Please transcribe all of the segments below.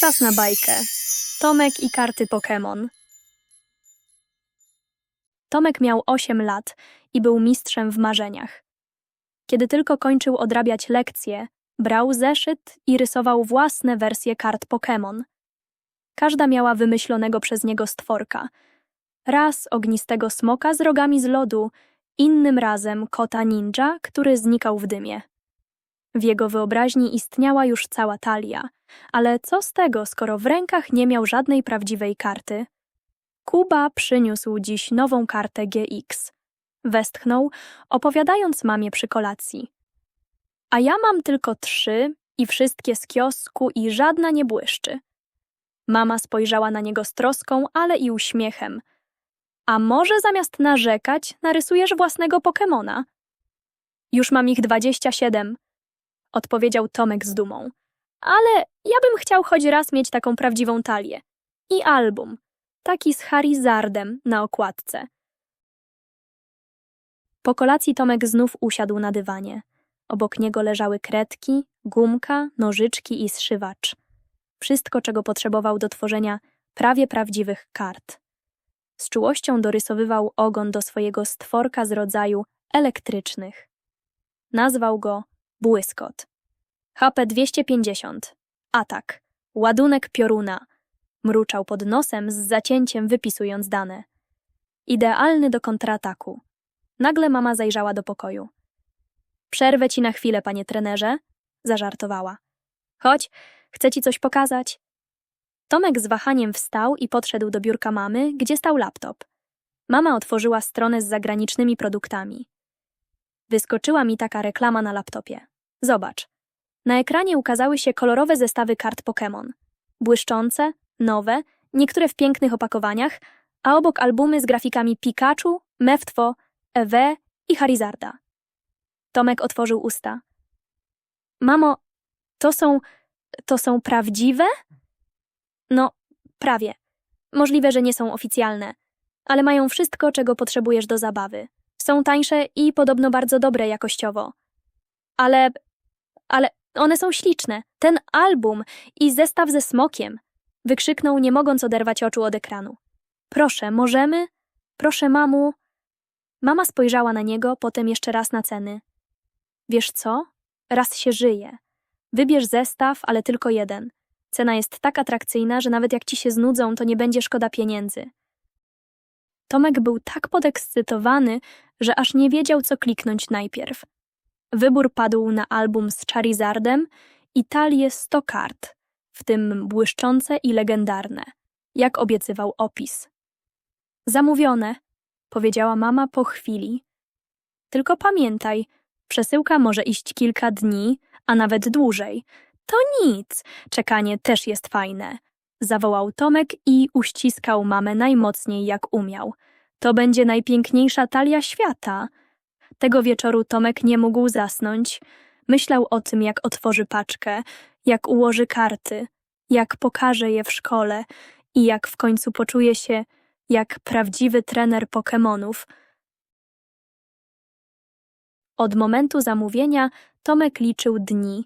Czas na bajkę. Tomek i karty Pokémon. Tomek miał 8 lat i był mistrzem w marzeniach. Kiedy tylko kończył odrabiać lekcje, brał zeszyt i rysował własne wersje kart Pokémon. Każda miała wymyślonego przez niego stworka. Raz ognistego smoka z rogami z lodu, innym razem kota ninja, który znikał w dymie. W jego wyobraźni istniała już cała talia, ale co z tego, skoro w rękach nie miał żadnej prawdziwej karty? Kuba przyniósł dziś nową kartę GX. Westchnął, opowiadając mamie przy kolacji. A ja mam tylko trzy i wszystkie z kiosku i żadna nie błyszczy. Mama spojrzała na niego z troską, ale i uśmiechem. A może zamiast narzekać, narysujesz własnego Pokemona? Już mam ich dwadzieścia siedem, odpowiedział Tomek z dumą. Ale ja bym chciał choć raz mieć taką prawdziwą talię. I album, taki z Charizardem na okładce. Po kolacji Tomek znów usiadł na dywanie. Obok niego leżały kredki, gumka, nożyczki i zszywacz. Wszystko, czego potrzebował do tworzenia prawie prawdziwych kart. Z czułością dorysowywał ogon do swojego stworka z rodzaju elektrycznych. Nazwał go Błyskot. HP 250. Atak. Ładunek pioruna. Mruczał pod nosem z zacięciem wypisując dane. Idealny do kontrataku. Nagle mama zajrzała do pokoju. Przerwę ci na chwilę, panie trenerze, zażartowała. Chodź, chcę ci coś pokazać. Tomek z wahaniem wstał i podszedł do biurka mamy, gdzie stał laptop. Mama otworzyła stronę z zagranicznymi produktami. Wyskoczyła mi taka reklama na laptopie. Zobacz. Na ekranie ukazały się kolorowe zestawy kart Pokémon. Błyszczące, nowe, niektóre w pięknych opakowaniach, a obok albumy z grafikami Pikachu, Meftwo, Ewe i Charizarda. Tomek otworzył usta. Mamo, to są. to są prawdziwe? No, prawie. Możliwe, że nie są oficjalne, ale mają wszystko, czego potrzebujesz do zabawy. Są tańsze i podobno bardzo dobre jakościowo. Ale. ale one są śliczne. Ten album i zestaw ze smokiem. Wykrzyknął, nie mogąc oderwać oczu od ekranu. Proszę, możemy? Proszę, mamu. Mama spojrzała na niego, potem jeszcze raz na ceny. Wiesz co? Raz się żyje. Wybierz zestaw, ale tylko jeden. Cena jest tak atrakcyjna, że nawet jak ci się znudzą, to nie będzie szkoda pieniędzy. Tomek był tak podekscytowany, że aż nie wiedział, co kliknąć najpierw. Wybór padł na album z Charizardem i talię 100 kart, w tym błyszczące i legendarne, jak obiecywał opis. Zamówione, powiedziała mama po chwili. Tylko pamiętaj, przesyłka może iść kilka dni, a nawet dłużej. To nic, czekanie też jest fajne. Zawołał Tomek i uściskał mamę najmocniej jak umiał. To będzie najpiękniejsza talia świata. Tego wieczoru Tomek nie mógł zasnąć. Myślał o tym, jak otworzy paczkę, jak ułoży karty, jak pokaże je w szkole i jak w końcu poczuje się jak prawdziwy trener Pokemonów. Od momentu zamówienia Tomek liczył dni.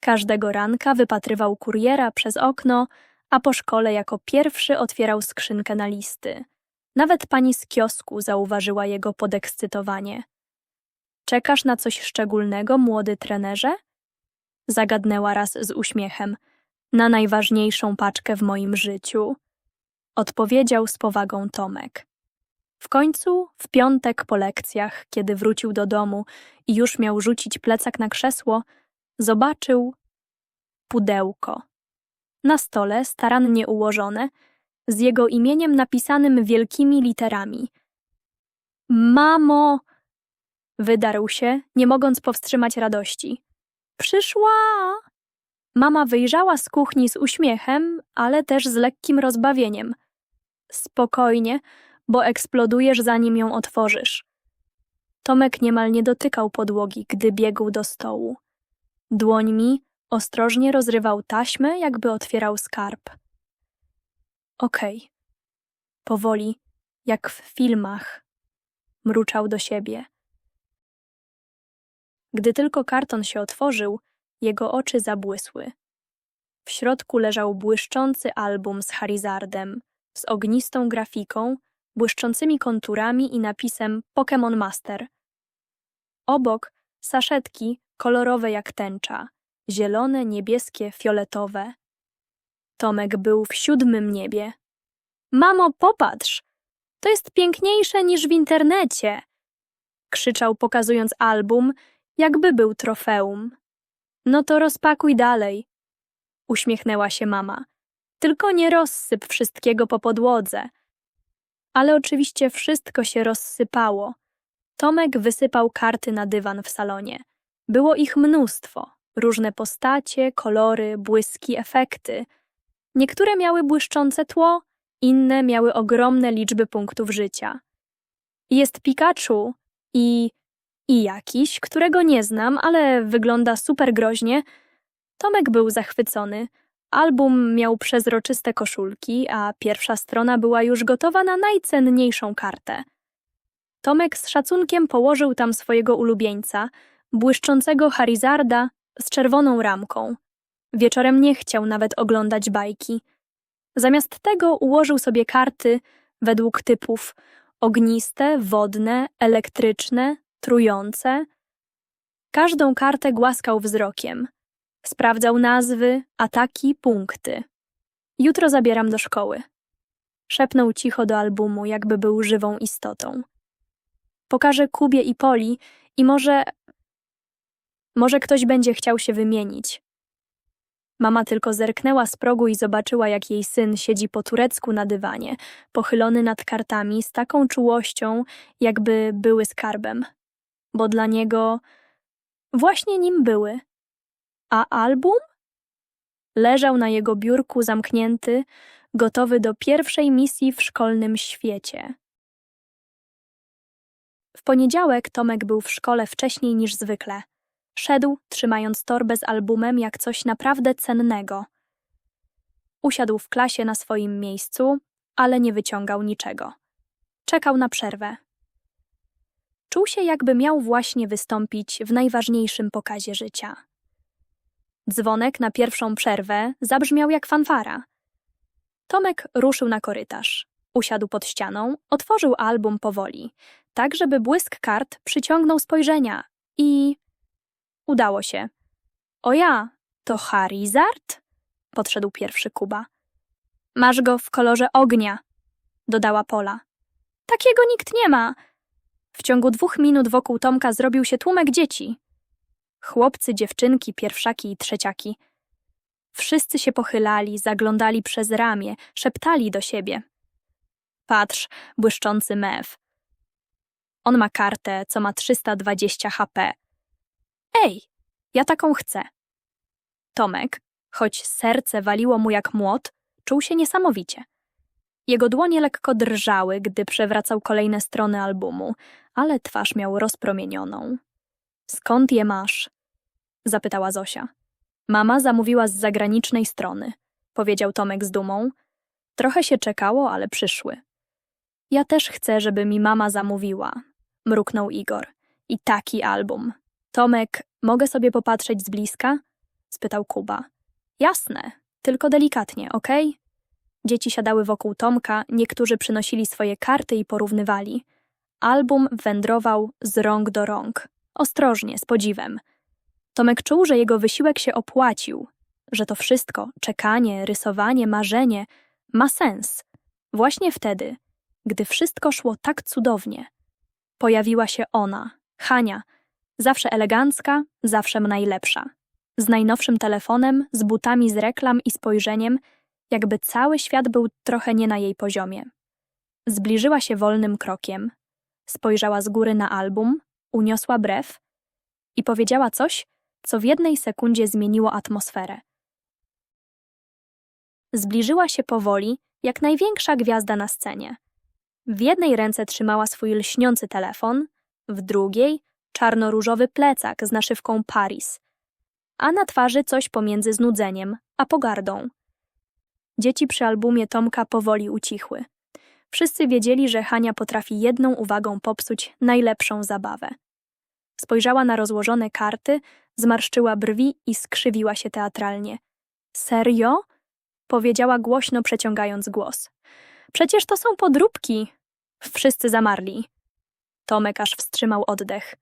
Każdego ranka wypatrywał kuriera przez okno, a po szkole jako pierwszy otwierał skrzynkę na listy. Nawet pani z kiosku zauważyła jego podekscytowanie. Czekasz na coś szczególnego, młody trenerze? Zagadnęła raz z uśmiechem. Na najważniejszą paczkę w moim życiu. Odpowiedział z powagą Tomek. W końcu, w piątek po lekcjach, kiedy wrócił do domu i już miał rzucić plecak na krzesło, zobaczył pudełko. Na stole, starannie ułożone, z jego imieniem napisanym wielkimi literami. Mamo! Wydarł się, nie mogąc powstrzymać radości. Przyszła! Mama wyjrzała z kuchni z uśmiechem, ale też z lekkim rozbawieniem. Spokojnie, bo eksplodujesz zanim ją otworzysz. Tomek niemal nie dotykał podłogi, gdy biegł do stołu. Dłońmi ostrożnie rozrywał taśmę, jakby otwierał skarb. Okej. Okay. Powoli, jak w filmach, mruczał do siebie. Gdy tylko karton się otworzył, jego oczy zabłysły. W środku leżał błyszczący album z Charizardem, z ognistą grafiką, błyszczącymi konturami i napisem Pokémon Master. Obok saszetki kolorowe jak tęcza, zielone, niebieskie, fioletowe. Tomek był w siódmym niebie. Mamo, popatrz! To jest piękniejsze niż w internecie! Krzyczał, pokazując album, jakby był trofeum. No to rozpakuj dalej. Uśmiechnęła się mama. Tylko nie rozsyp wszystkiego po podłodze. Ale oczywiście wszystko się rozsypało. Tomek wysypał karty na dywan w salonie. Było ich mnóstwo. Różne postacie, kolory, błyski, efekty. Niektóre miały błyszczące tło, inne miały ogromne liczby punktów życia. Jest Pikachu i i jakiś, którego nie znam, ale wygląda super groźnie. Tomek był zachwycony. Album miał przezroczyste koszulki, a pierwsza strona była już gotowa na najcenniejszą kartę. Tomek z szacunkiem położył tam swojego ulubieńca, błyszczącego Charizarda z czerwoną ramką. Wieczorem nie chciał nawet oglądać bajki. Zamiast tego ułożył sobie karty według typów ogniste, wodne, elektryczne, trujące. Każdą kartę głaskał wzrokiem. Sprawdzał nazwy, ataki, punkty. Jutro zabieram do szkoły. Szepnął cicho do albumu, jakby był żywą istotą. Pokażę Kubie i Poli i może... Może ktoś będzie chciał się wymienić. Mama tylko zerknęła z progu i zobaczyła, jak jej syn siedzi po turecku na dywanie, pochylony nad kartami z taką czułością, jakby były skarbem bo dla niego właśnie nim były. A album? Leżał na jego biurku zamknięty, gotowy do pierwszej misji w szkolnym świecie. W poniedziałek Tomek był w szkole wcześniej niż zwykle. Szedł, trzymając torbę z albumem jak coś naprawdę cennego. Usiadł w klasie na swoim miejscu, ale nie wyciągał niczego. Czekał na przerwę. Czuł się, jakby miał właśnie wystąpić w najważniejszym pokazie życia. Dzwonek na pierwszą przerwę zabrzmiał jak fanfara. Tomek ruszył na korytarz. Usiadł pod ścianą, otworzył album powoli, tak żeby błysk kart przyciągnął spojrzenia i... Udało się. O ja, to Charizard? Podszedł pierwszy Kuba. Masz go w kolorze ognia, dodała Pola. Takiego nikt nie ma, w ciągu dwóch minut wokół Tomka zrobił się tłumek dzieci. Chłopcy, dziewczynki, pierwszaki i trzeciaki. Wszyscy się pochylali, zaglądali przez ramię, szeptali do siebie. Patrz, błyszczący mew. On ma kartę, co ma 320 HP. Ej, ja taką chcę. Tomek, choć serce waliło mu jak młot, czuł się niesamowicie. Jego dłonie lekko drżały, gdy przewracał kolejne strony albumu, ale twarz miał rozpromienioną. Skąd je masz? zapytała Zosia. Mama zamówiła z zagranicznej strony, powiedział Tomek z dumą. Trochę się czekało, ale przyszły. Ja też chcę, żeby mi mama zamówiła, mruknął Igor. I taki album. Tomek, mogę sobie popatrzeć z bliska? spytał Kuba. Jasne, tylko delikatnie, okej? Okay? Dzieci siadały wokół Tomka, niektórzy przynosili swoje karty i porównywali. Album wędrował z rąk do rąk. Ostrożnie, z podziwem. Tomek czuł, że jego wysiłek się opłacił, że to wszystko czekanie, rysowanie, marzenie ma sens. Właśnie wtedy, gdy wszystko szło tak cudownie, pojawiła się ona, Hania, zawsze elegancka, zawsze najlepsza. Z najnowszym telefonem, z butami z reklam i spojrzeniem, jakby cały świat był trochę nie na jej poziomie. Zbliżyła się wolnym krokiem, spojrzała z góry na album, uniosła brew i powiedziała coś, co w jednej sekundzie zmieniło atmosferę. Zbliżyła się powoli, jak największa gwiazda na scenie. W jednej ręce trzymała swój lśniący telefon, w drugiej czarno-różowy plecak z naszywką Paris, a na twarzy coś pomiędzy znudzeniem a pogardą. Dzieci przy albumie Tomka powoli ucichły. Wszyscy wiedzieli, że Hania potrafi jedną uwagą popsuć najlepszą zabawę. Spojrzała na rozłożone karty, zmarszczyła brwi i skrzywiła się teatralnie. Serio? Powiedziała głośno, przeciągając głos. Przecież to są podróbki. Wszyscy zamarli. Tomek aż wstrzymał oddech.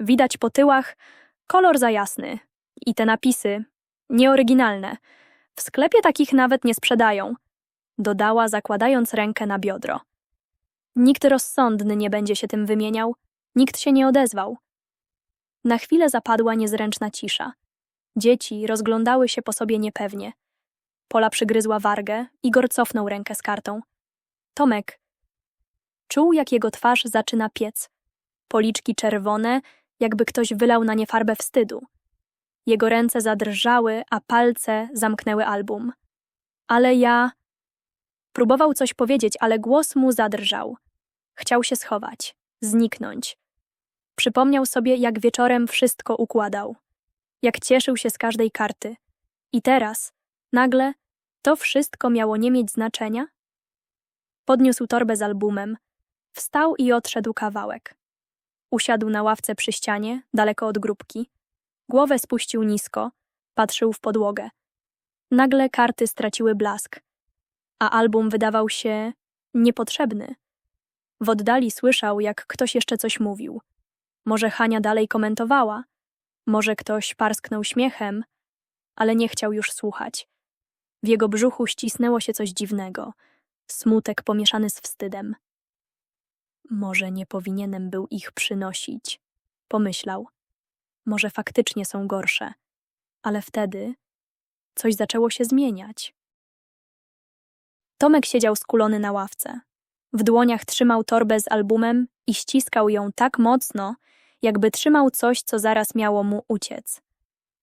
Widać po tyłach kolor za jasny. I te napisy nieoryginalne. W sklepie takich nawet nie sprzedają. Dodała, zakładając rękę na biodro. Nikt rozsądny nie będzie się tym wymieniał. Nikt się nie odezwał. Na chwilę zapadła niezręczna cisza. Dzieci rozglądały się po sobie niepewnie. Pola przygryzła wargę, Igor cofnął rękę z kartą. Tomek. Czuł, jak jego twarz zaczyna piec. Policzki czerwone, jakby ktoś wylał na nie farbę wstydu. Jego ręce zadrżały, a palce zamknęły album. Ale ja. Próbował coś powiedzieć, ale głos mu zadrżał. Chciał się schować, zniknąć. Przypomniał sobie, jak wieczorem wszystko układał, jak cieszył się z każdej karty. I teraz, nagle, to wszystko miało nie mieć znaczenia? Podniósł torbę z albumem, wstał i odszedł kawałek. Usiadł na ławce przy ścianie, daleko od grupki. Głowę spuścił nisko, patrzył w podłogę. Nagle karty straciły blask, a album wydawał się niepotrzebny. W oddali słyszał, jak ktoś jeszcze coś mówił. Może Hania dalej komentowała, może ktoś parsknął śmiechem, ale nie chciał już słuchać. W jego brzuchu ścisnęło się coś dziwnego, smutek pomieszany z wstydem. Może nie powinienem był ich przynosić, pomyślał. Może faktycznie są gorsze, ale wtedy coś zaczęło się zmieniać. Tomek siedział skulony na ławce. W dłoniach trzymał torbę z albumem i ściskał ją tak mocno, jakby trzymał coś, co zaraz miało mu uciec.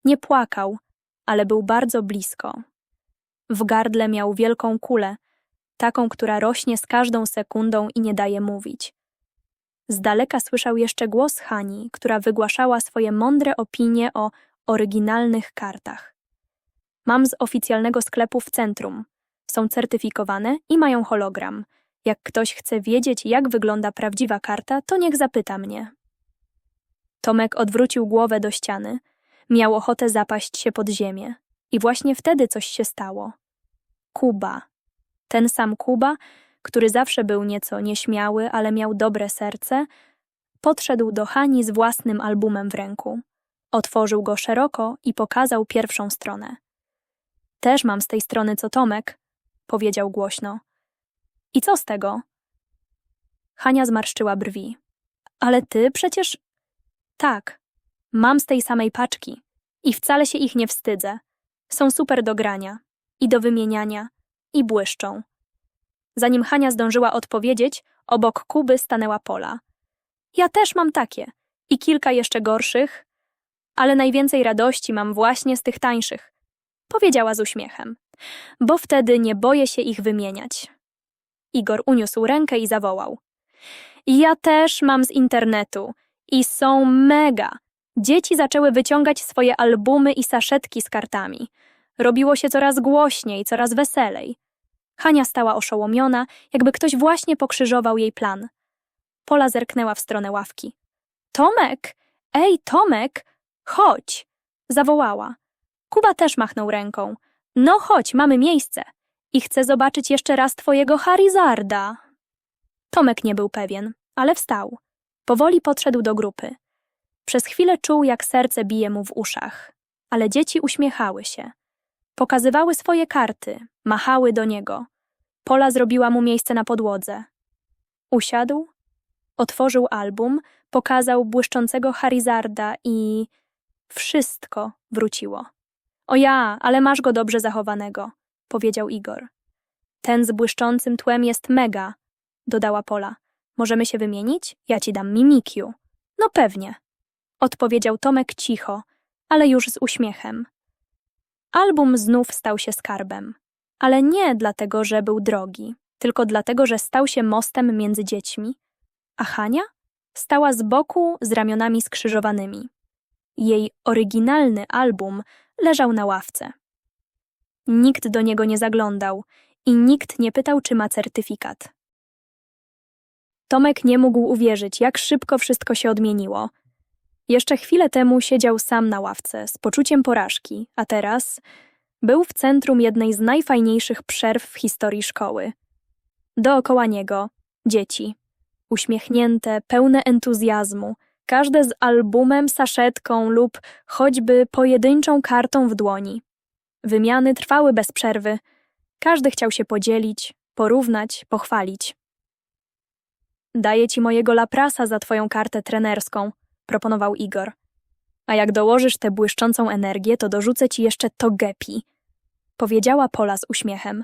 Nie płakał, ale był bardzo blisko. W gardle miał wielką kulę, taką, która rośnie z każdą sekundą i nie daje mówić. Z daleka słyszał jeszcze głos Hani, która wygłaszała swoje mądre opinie o oryginalnych kartach. Mam z oficjalnego sklepu w centrum. Są certyfikowane i mają hologram. Jak ktoś chce wiedzieć, jak wygląda prawdziwa karta, to niech zapyta mnie. Tomek odwrócił głowę do ściany. Miał ochotę zapaść się pod ziemię. I właśnie wtedy coś się stało. Kuba. Ten sam Kuba, który zawsze był nieco nieśmiały, ale miał dobre serce, podszedł do Hani z własnym albumem w ręku. Otworzył go szeroko i pokazał pierwszą stronę. Też mam z tej strony co Tomek, powiedział głośno. I co z tego? Hania zmarszczyła brwi. Ale ty przecież. Tak, mam z tej samej paczki i wcale się ich nie wstydzę. Są super do grania i do wymieniania i błyszczą. Zanim Hania zdążyła odpowiedzieć, obok Kuby stanęła Pola. Ja też mam takie i kilka jeszcze gorszych, ale najwięcej radości mam właśnie z tych tańszych, powiedziała z uśmiechem, bo wtedy nie boję się ich wymieniać. Igor uniósł rękę i zawołał. Ja też mam z internetu i są mega. Dzieci zaczęły wyciągać swoje albumy i saszetki z kartami. Robiło się coraz głośniej, coraz weselej. Hania stała oszołomiona, jakby ktoś właśnie pokrzyżował jej plan. Pola zerknęła w stronę ławki. Tomek! Ej, Tomek! Chodź! Zawołała. Kuba też machnął ręką. No chodź, mamy miejsce. I chcę zobaczyć jeszcze raz twojego Harizarda. Tomek nie był pewien, ale wstał. Powoli podszedł do grupy. Przez chwilę czuł, jak serce bije mu w uszach. Ale dzieci uśmiechały się. Pokazywały swoje karty, machały do niego. Pola zrobiła mu miejsce na podłodze. Usiadł, otworzył album, pokazał błyszczącego Harizarda i wszystko wróciło. O ja, ale masz go dobrze zachowanego, powiedział Igor. Ten z błyszczącym tłem jest mega, dodała Pola. Możemy się wymienić? Ja ci dam Mimikiu. No pewnie, odpowiedział Tomek cicho, ale już z uśmiechem. Album znów stał się skarbem, ale nie dlatego, że był drogi, tylko dlatego, że stał się mostem między dziećmi, a Hania stała z boku z ramionami skrzyżowanymi. Jej oryginalny album leżał na ławce. Nikt do niego nie zaglądał i nikt nie pytał, czy ma certyfikat. Tomek nie mógł uwierzyć, jak szybko wszystko się odmieniło. Jeszcze chwilę temu siedział sam na ławce z poczuciem porażki, a teraz Był w centrum jednej z najfajniejszych przerw w historii szkoły. Dookoła niego dzieci, uśmiechnięte, pełne entuzjazmu, każde z albumem, saszetką lub choćby pojedynczą kartą w dłoni. Wymiany trwały bez przerwy. Każdy chciał się podzielić, porównać, pochwalić. Daję ci mojego laprasa za twoją kartę trenerską, proponował Igor. A jak dołożysz tę błyszczącą energię, to dorzucę ci jeszcze Togepi, powiedziała Pola z uśmiechem.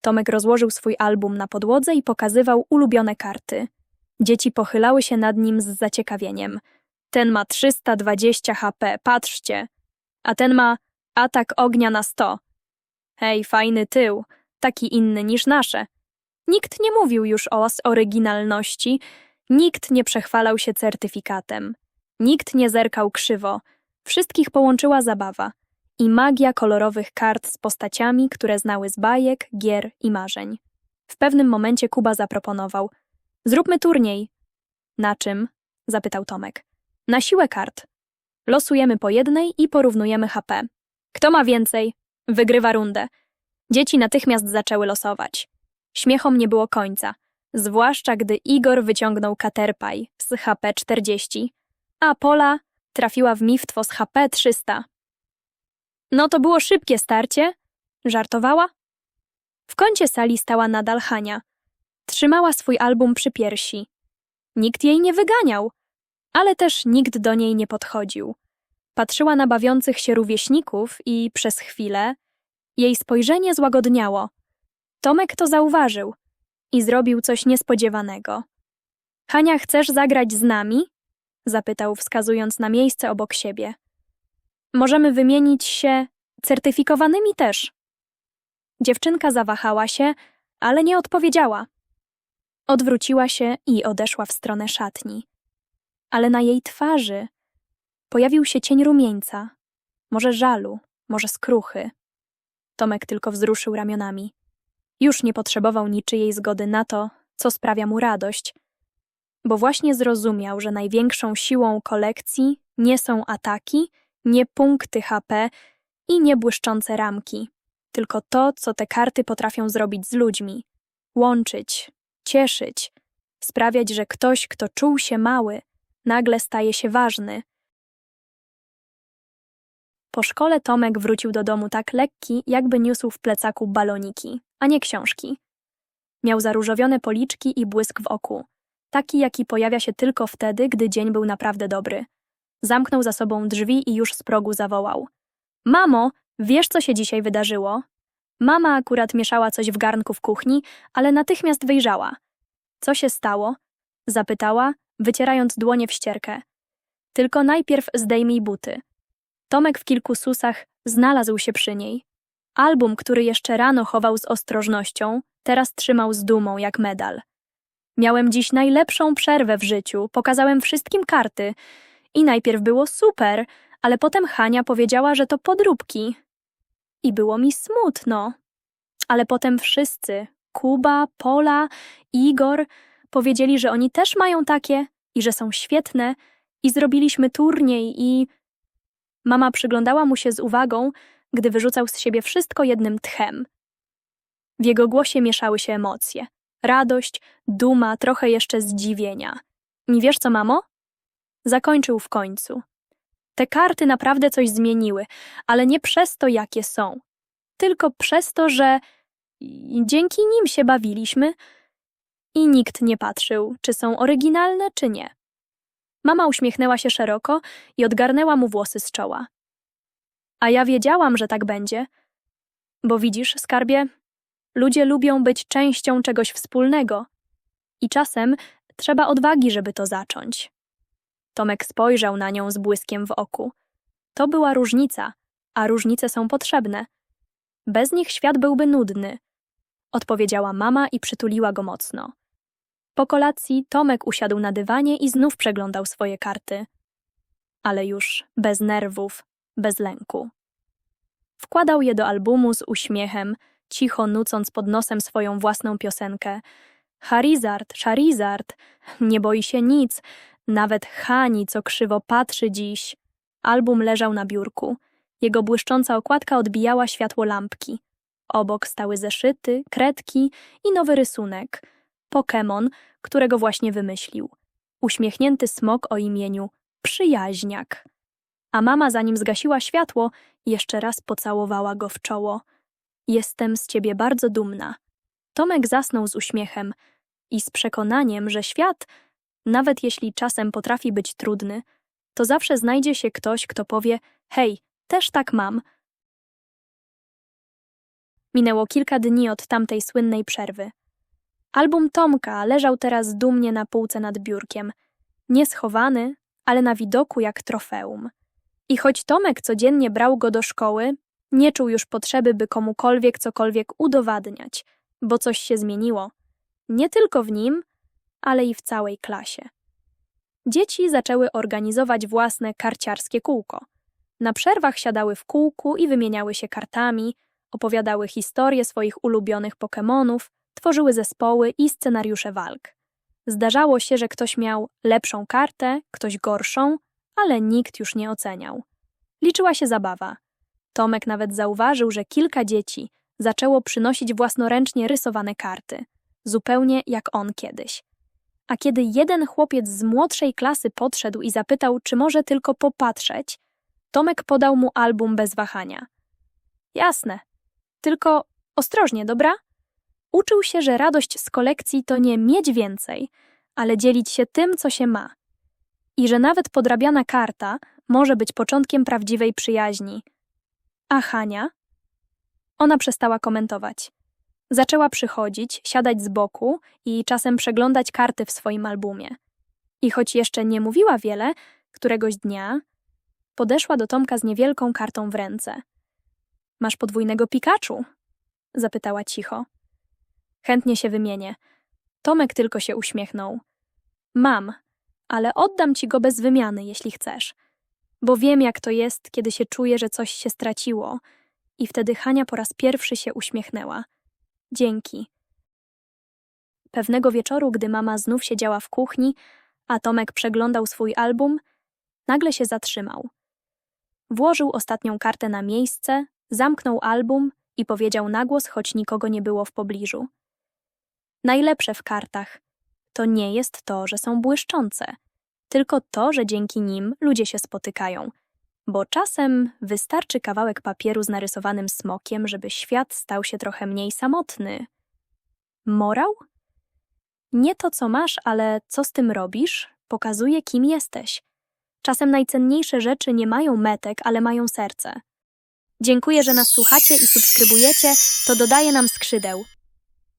Tomek rozłożył swój album na podłodze i pokazywał ulubione karty. Dzieci pochylały się nad nim z zaciekawieniem. Ten ma 320 HP, patrzcie. A ten ma atak ognia na 100. Hej, fajny tył, taki inny niż nasze. Nikt nie mówił już o oryginalności, nikt nie przechwalał się certyfikatem, nikt nie zerkał krzywo. Wszystkich połączyła zabawa i magia kolorowych kart z postaciami, które znały z bajek, gier i marzeń. W pewnym momencie Kuba zaproponował: Zróbmy turniej. Na czym? zapytał Tomek. Na siłę kart. Losujemy po jednej i porównujemy HP. Kto ma więcej, wygrywa rundę. Dzieci natychmiast zaczęły losować. Śmiechom nie było końca, zwłaszcza gdy Igor wyciągnął Caterpie z HP 40, a Pola trafiła w miftwo z HP 300. No to było szybkie starcie, żartowała. W kącie sali stała nadal Hania. Trzymała swój album przy piersi. Nikt jej nie wyganiał, ale też nikt do niej nie podchodził. Patrzyła na bawiących się rówieśników i przez chwilę jej spojrzenie złagodniało. Tomek to zauważył i zrobił coś niespodziewanego. Hania, chcesz zagrać z nami? Zapytał, wskazując na miejsce obok siebie. Możemy wymienić się certyfikowanymi też. Dziewczynka zawahała się, ale nie odpowiedziała. Odwróciła się i odeszła w stronę szatni. Ale na jej twarzy pojawił się cień rumieńca, może żalu, może skruchy. Tomek tylko wzruszył ramionami. Już nie potrzebował niczyjej zgody na to, co sprawia mu radość, bo właśnie zrozumiał, że największą siłą kolekcji nie są ataki, nie punkty HP i nie błyszczące ramki, tylko to, co te karty potrafią zrobić z ludźmi łączyć, cieszyć, sprawiać, że ktoś, kto czuł się mały, nagle staje się ważny. Po szkole Tomek wrócił do domu tak lekki, jakby niósł w plecaku baloniki, a nie książki. Miał zaróżowione policzki i błysk w oku, taki jaki pojawia się tylko wtedy, gdy dzień był naprawdę dobry. Zamknął za sobą drzwi i już z progu zawołał. Mamo, wiesz co się dzisiaj wydarzyło? Mama akurat mieszała coś w garnku w kuchni, ale natychmiast wyjrzała. Co się stało? Zapytała, wycierając dłonie w ścierkę. Tylko najpierw zdejmij buty. Tomek w kilku susach znalazł się przy niej. Album, który jeszcze rano chował z ostrożnością, teraz trzymał z dumą jak medal. Miałem dziś najlepszą przerwę w życiu, pokazałem wszystkim karty. I najpierw było super, ale potem Hania powiedziała, że to podróbki. I było mi smutno. Ale potem wszyscy, Kuba, Pola, Igor, powiedzieli, że oni też mają takie i że są świetne, i zrobiliśmy turniej i. Mama przyglądała mu się z uwagą, gdy wyrzucał z siebie wszystko jednym tchem. W jego głosie mieszały się emocje radość, duma, trochę jeszcze zdziwienia. Nie wiesz co, mamo? Zakończył w końcu. Te karty naprawdę coś zmieniły, ale nie przez to, jakie są, tylko przez to, że dzięki nim się bawiliśmy i nikt nie patrzył, czy są oryginalne, czy nie. Mama uśmiechnęła się szeroko i odgarnęła mu włosy z czoła. A ja wiedziałam, że tak będzie. Bo widzisz, skarbie, ludzie lubią być częścią czegoś wspólnego i czasem trzeba odwagi, żeby to zacząć. Tomek spojrzał na nią z błyskiem w oku. To była różnica, a różnice są potrzebne. Bez nich świat byłby nudny, odpowiedziała mama i przytuliła go mocno. Po kolacji Tomek usiadł na dywanie i znów przeglądał swoje karty. Ale już bez nerwów, bez lęku. Wkładał je do albumu z uśmiechem, cicho nucąc pod nosem swoją własną piosenkę. Charizard, Charizard, nie boi się nic, nawet Hani, co krzywo patrzy dziś. Album leżał na biurku. Jego błyszcząca okładka odbijała światło lampki. Obok stały zeszyty, kredki i nowy rysunek. Pokémon, którego właśnie wymyślił. Uśmiechnięty smok o imieniu Przyjaźniak. A mama, zanim zgasiła światło, jeszcze raz pocałowała go w czoło. Jestem z ciebie bardzo dumna. Tomek zasnął z uśmiechem i z przekonaniem, że świat, nawet jeśli czasem potrafi być trudny, to zawsze znajdzie się ktoś, kto powie: Hej, też tak mam. Minęło kilka dni od tamtej słynnej przerwy. Album Tomka leżał teraz dumnie na półce nad biurkiem, nieschowany, ale na widoku jak trofeum. I choć Tomek codziennie brał go do szkoły, nie czuł już potrzeby, by komukolwiek cokolwiek udowadniać, bo coś się zmieniło. Nie tylko w nim, ale i w całej klasie. Dzieci zaczęły organizować własne karciarskie kółko. Na przerwach siadały w kółku i wymieniały się kartami, opowiadały historie swoich ulubionych Pokemonów, tworzyły zespoły i scenariusze walk. Zdarzało się, że ktoś miał lepszą kartę, ktoś gorszą, ale nikt już nie oceniał. Liczyła się zabawa. Tomek nawet zauważył, że kilka dzieci zaczęło przynosić własnoręcznie rysowane karty, zupełnie jak on kiedyś. A kiedy jeden chłopiec z młodszej klasy podszedł i zapytał, czy może tylko popatrzeć, Tomek podał mu album bez wahania. Jasne, tylko ostrożnie, dobra? Uczył się, że radość z kolekcji to nie mieć więcej, ale dzielić się tym, co się ma. I że nawet podrabiana karta może być początkiem prawdziwej przyjaźni. A Hania? Ona przestała komentować. Zaczęła przychodzić, siadać z boku i czasem przeglądać karty w swoim albumie. I choć jeszcze nie mówiła wiele, któregoś dnia podeszła do Tomka z niewielką kartą w ręce. Masz podwójnego Pikachu? zapytała cicho. Chętnie się wymienię. Tomek tylko się uśmiechnął. Mam, ale oddam ci go bez wymiany, jeśli chcesz. Bo wiem, jak to jest, kiedy się czuje, że coś się straciło. I wtedy Hania po raz pierwszy się uśmiechnęła. Dzięki. Pewnego wieczoru, gdy mama znów siedziała w kuchni, a Tomek przeglądał swój album, nagle się zatrzymał. Włożył ostatnią kartę na miejsce, zamknął album i powiedział nagłos, choć nikogo nie było w pobliżu. Najlepsze w kartach to nie jest to, że są błyszczące, tylko to, że dzięki nim ludzie się spotykają. Bo czasem wystarczy kawałek papieru z narysowanym smokiem, żeby świat stał się trochę mniej samotny. Morał? Nie to, co masz, ale co z tym robisz, pokazuje, kim jesteś. Czasem najcenniejsze rzeczy nie mają metek, ale mają serce. Dziękuję, że nas słuchacie i subskrybujecie, to dodaje nam skrzydeł.